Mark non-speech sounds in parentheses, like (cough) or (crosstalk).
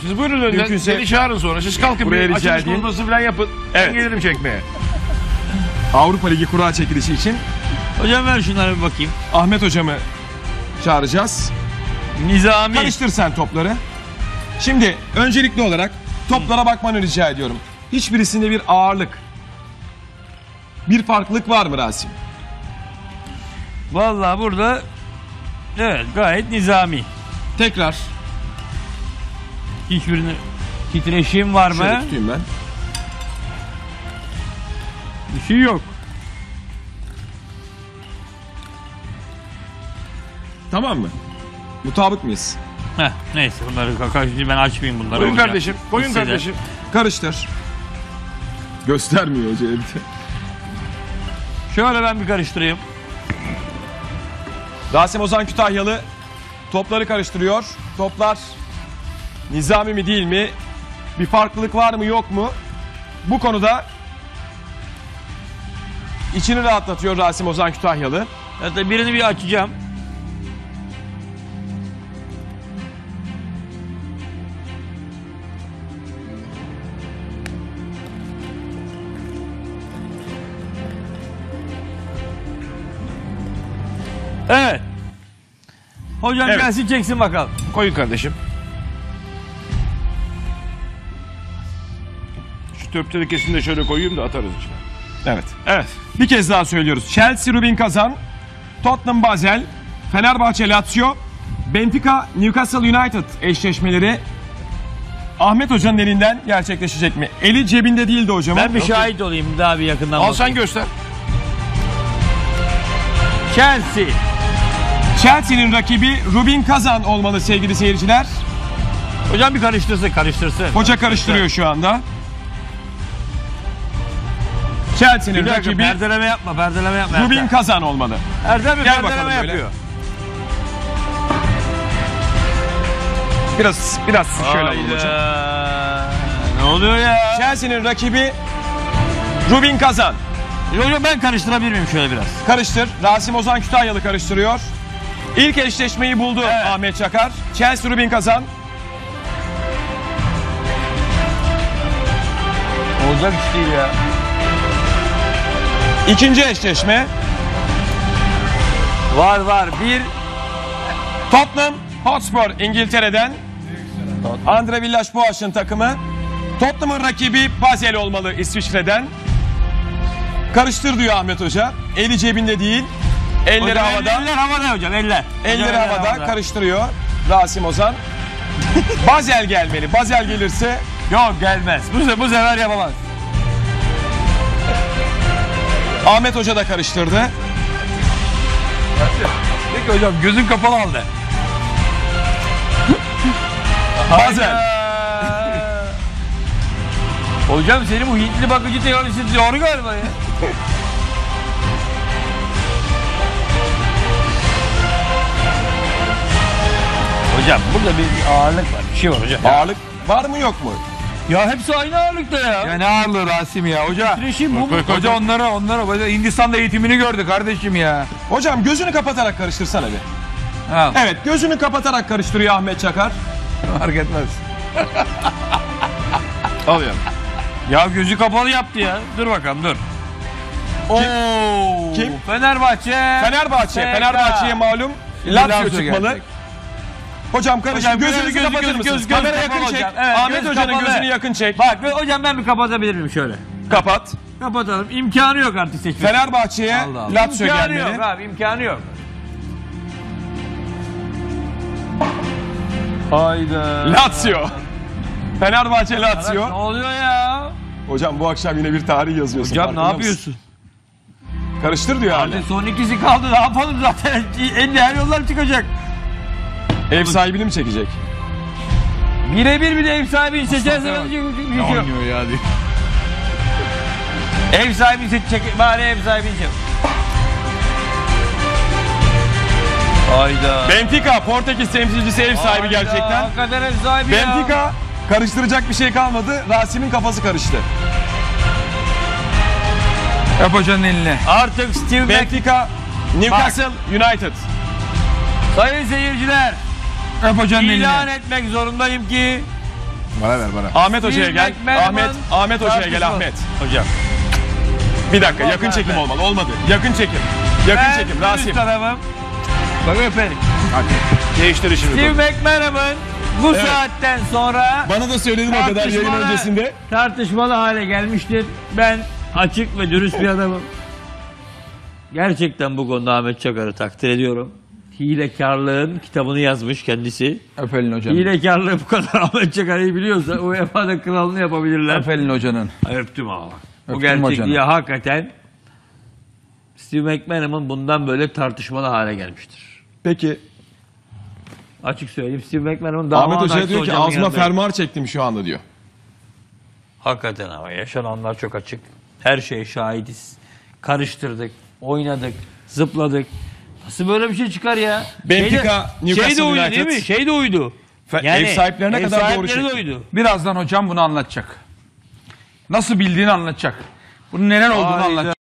Siz buyurun önden. Mümkünse Beni çağırın sonra. Siz kalkın buraya bir rica açılış edeyim. konuşması falan yapın. Evet. Ben gelirim çekmeye. Avrupa Ligi kura çekilişi için Hocam ver şunlara bir bakayım. Ahmet hocamı çağıracağız. Nizami. Karıştır sen topları. Şimdi öncelikli olarak toplara bakmanı rica ediyorum. Hiçbirisinde bir ağırlık, bir farklılık var mı Rasim? Vallahi burada evet gayet nizami. Tekrar Hiçbirini titreşim var şöyle mı? tutayım ben. Bir şey yok. Tamam mı? Mutabık mıyız? Heh, neyse bunları kaka şimdi ben açmayayım bunları. Koyun kardeşim. Koyun Hisseder. kardeşim. Karıştır. Göstermiyor hoca evde. Şöyle ben bir karıştırayım. Rasim Ozan Kütahyalı topları karıştırıyor. Toplar nizami mi değil mi? Bir farklılık var mı yok mu? Bu konuda içini rahatlatıyor Rasim Ozan Kütahyalı. Hatta birini bir açacağım. Evet. Hocam Evet. gelsin çeksin bakalım. Koyun kardeşim. Töp tenekesini de şöyle koyayım da atarız içine. Evet. Evet. Bir kez daha söylüyoruz. Chelsea Rubin Kazan, Tottenham Basel, Fenerbahçe Lazio, Benfica Newcastle United eşleşmeleri Ahmet Hoca'nın elinden gerçekleşecek mi? Eli cebinde değildi hocamın. Ben bir şahit olayım daha bir yakından Al bakayım. sen göster. Chelsea. Chelsea'nin rakibi Rubin Kazan olmalı sevgili seyirciler. Hocam bir karıştırsın karıştırsın. Hoca karıştırıyor şu anda. Chelsea'nin Bir dakika rakibi perdeleme yapma perdeleme yapma. Rubin Erdem. Kazan olmalı. Erdem bir Gel perdeleme bakalım böyle. yapıyor. Biraz biraz şöyle alalım hocam. Hayda. Ne oluyor ya? Chelsea'nin rakibi Rubin Kazan. Hocam ben karıştırabilir miyim şöyle biraz? Karıştır. Rasim Ozan Kütahyalı karıştırıyor. İlk eşleşmeyi buldu Evet. Ahmet Çakar. Chelsea Rubin Kazan. Olacak iş değil ya. İkinci eşleşme Var var. Bir Tottenham Hotspur İngiltere'den. Andre Villas-Boas'ın takımı. Tottenham'ın rakibi Basel olmalı İsviçre'den. Karıştır diyor Ahmet Hoca. Eli cebinde değil. Elleri Hocam, havada. Eller havada hocam eller. Elleri Hocam, eller havada karıştırıyor Rasim Ozan. (laughs) Basel gelmeli. Basel gelirse Yok gelmez. Bu, bu sefer yapamaz. Ahmet Hoca da karıştırdı. Peki hocam gözün kapalı aldı. (laughs) Basel. (laughs) hocam senin bu Hintli bakıcı teorisi doğru galiba ya. (laughs) hocam burada bir ağırlık var. Bir şey var hocam. Ağırlık var mı yok mu? Ya hepsi aynı ağırlıkta ya. Ya ne ağırlığı Rasim ya hoca. Titreşim bu mu? Hoca onlara onlara hoca Hindistan'da eğitimini gördü kardeşim ya. Hocam gözünü kapatarak karıştırsana bir. Ha, Evet gözünü kapatarak karıştırıyor Ahmet Çakar. fark etmez. (laughs) Al. Ya gözü kapalı yaptı ya. Dur bakalım dur. Oo. Kim? Fenerbahçe. Fenerbahçe. Fenerbahçe'ye malum Lazio çıkmalı. gelecek. Hocam karıştır. Hocam, Gözünüzü gözü- kapatır göz- göz- göz Kamera yakın çek. Evet, Ahmet göz Hoca'nın gözünü yakın çek. Bak hocam ben bir kapatabilir miyim şöyle? Kapat. Kapatalım. İmkanı yok artık seçmek. Fenerbahçe'ye. Lazio İmkanı gelmeli. yok abi imkanı yok. Hayda. Lazio. Fenerbahçe Ne Lazio. oluyor ya? Hocam bu akşam yine bir tarih yazıyorsun. Hocam ne yapıyorsun? mısın? Karıştır diyor hala. Hadi son ikisi kaldı ne yapalım zaten. (laughs) En her yollar çıkacak. Ev sahibini mi çekecek? Birebir bir de ev sahibini bak. şey yok. Oynuyor ya diyor. Ev sahibini seçecek bari ev sahibini seç. Hayda. Benfica Portekiz temsilcisi ev sahibi Hayda, gerçekten. Hakikaten ev sahibi ya. Benfica karıştıracak bir şey kalmadı. Rasim'in kafası karıştı. Yap hocanın eline. Artık Steve. Benfica Newcastle United. Sayın seyirciler Yap hocanın ilan eline. etmek zorundayım ki Bana ver bana. Ahmet Hoca'ya gel. McManaman Ahmet Ahmet Hoca'ya gel tartışma. Ahmet. Hocam. Bir dakika yakın Vallahi çekim olmalı. Olmadı. Yakın çekim. Yakın Ben çekim. Rasim. adamım. Bak öperim. Hadi. Değiştir şimdi. Steve McManaman bu saatten sonra Bana da söyledin o kadar yayın Tartışmalı- öncesinde. tartışmalı hale gelmiştir. Ben açık ve dürüst bir adamım. Gerçekten bu konuda Ahmet Çakar'ı takdir ediyorum. Hilekarlığın kitabını yazmış kendisi. Öpelin hocanın. Hilekarlığı bu kadar (laughs) Ahmet Çakar'ı biliyorsa UEFA'da kralını yapabilirler. Öpelin hocanın. Ay, Öptüm ama. Bu Öptüm gerçekliği hocanı. hakikaten Steve McManaman bundan böyle tartışmalı hale gelmiştir. Peki Açık söyleyeyim Steve McManaman daha Ahmet Hoca diyor ki ağzıma fermuar çektim şu anda diyor. Hakikaten ama yaşananlar çok açık. Her şeye şahidiz. Karıştırdık, oynadık, zıpladık. Nasıl böyle bir şey çıkar ya? Benfica, şey de, şey de Newcastle uydu United. değil mi? Şey de uydu. Fe- ev sahiplerine ev kadar doğru sahipleri de çekti. uydu. Birazdan hocam bunu anlatacak. Nasıl bildiğini anlatacak. Bunun neler olduğunu Hayda. anlatacak.